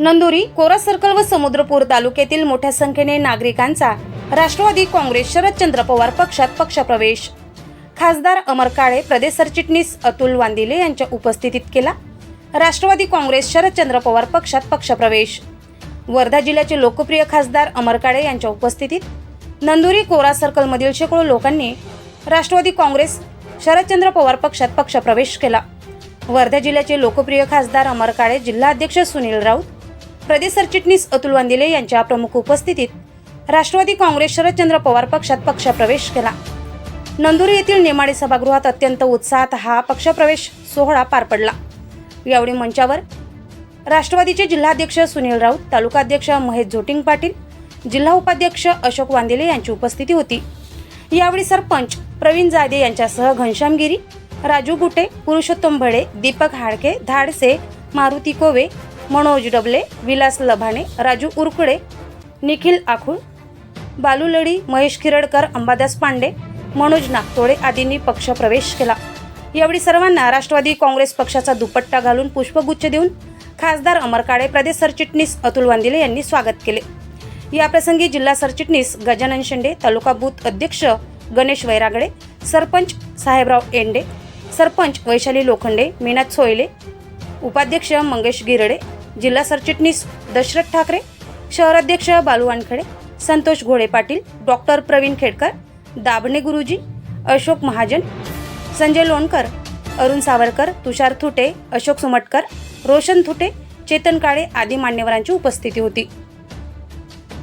नंदुरी कोरा सर्कल व समुद्रपूर तालुक्यातील मोठ्या संख्येने नागरिकांचा राष्ट्रवादी काँग्रेस शरदचंद्र पवार पक्षात पक्षप्रवेश. खासदार अमर काळे प्रदेश सरचिटणीस अतुल वांदिले यांच्या उपस्थितीत केला. राष्ट्रवादी काँग्रेस शरदचंद्र पवार पक्षात पक्षप्रवेश. वर्धा जिल्ह्याचे लोकप्रिय खासदार अमर काळे यांच्या उपस्थितीत नंदुरी कोरा सर्कलमधील शेकडो लोकांनी राष्ट्रवादी काँग्रेस शरदचंद्र पवार पक्षात पक्षप्रवेश केला. वर्धा जिल्ह्याचे लोकप्रिय खासदार अमर काळे जिल्हाध्यक्ष सुनील राऊत प्रदेश सरचिटणीस अतुल वांदिले यांच्या प्रमुख उपस्थितीत राष्ट्रवादी काँग्रेस शरदचंद्र पवार पक्षात पक्षप्रवेश केला. नंदुरी येथील नेमाडे सभागृहात अत्यंत उत्साहात हा पक्षप्रवेश सोहळा पार पडला. यावेळी मंचावर राष्ट्रवादीचे जिल्हाध्यक्ष सुनील राऊत तालुकाध्यक्ष महेश झोटिंग पाटील जिल्हा उपाध्यक्ष अशोक वांदिले यांची उपस्थिती होती. यावेळी सरपंच प्रवीण जायदे यांच्यासह घनश्यामगिरी राजू गुटे पुरुषोत्तम भडे दीपक हाडके धाडसे मारुती कोवे मनोज डबले विलास लभाणे राजू उरकुडे निखिल आखूळ बालुलडी महेश खिरडकर अंबादास पांडे मनोज नागतोडे आदींनी पक्षप्रवेश केला. यावेळी सर्वांना राष्ट्रवादी काँग्रेस पक्षाचा दुपट्टा घालून पुष्पगुच्छ देऊन खासदार अमर काळे प्रदेश सरचिटणीस अतुल वांदिले यांनी स्वागत केले. याप्रसंगी जिल्हा सरचिटणीस गजानन शेंडे तालुका बूथ अध्यक्ष गणेश वैरागडे सरपंच साहेबराव एंडे सरपंच वैशाली लोखंडे मीनाथ सोयले उपाध्यक्ष मंगेश गिरडे जिल्हा सरचिटणीस दशरथ ठाकरे शहराध्यक्ष बालू वानखडे संतोष घोडे पाटील डॉक्टर प्रवीण खेडकर दाभणे गुरुजी अशोक महाजन संजय लोणकर अरुण सावरकर तुषार थुटे अशोक सुमटकर रोशन थुटे चेतन काळे आदी मान्यवरांची उपस्थिती होती.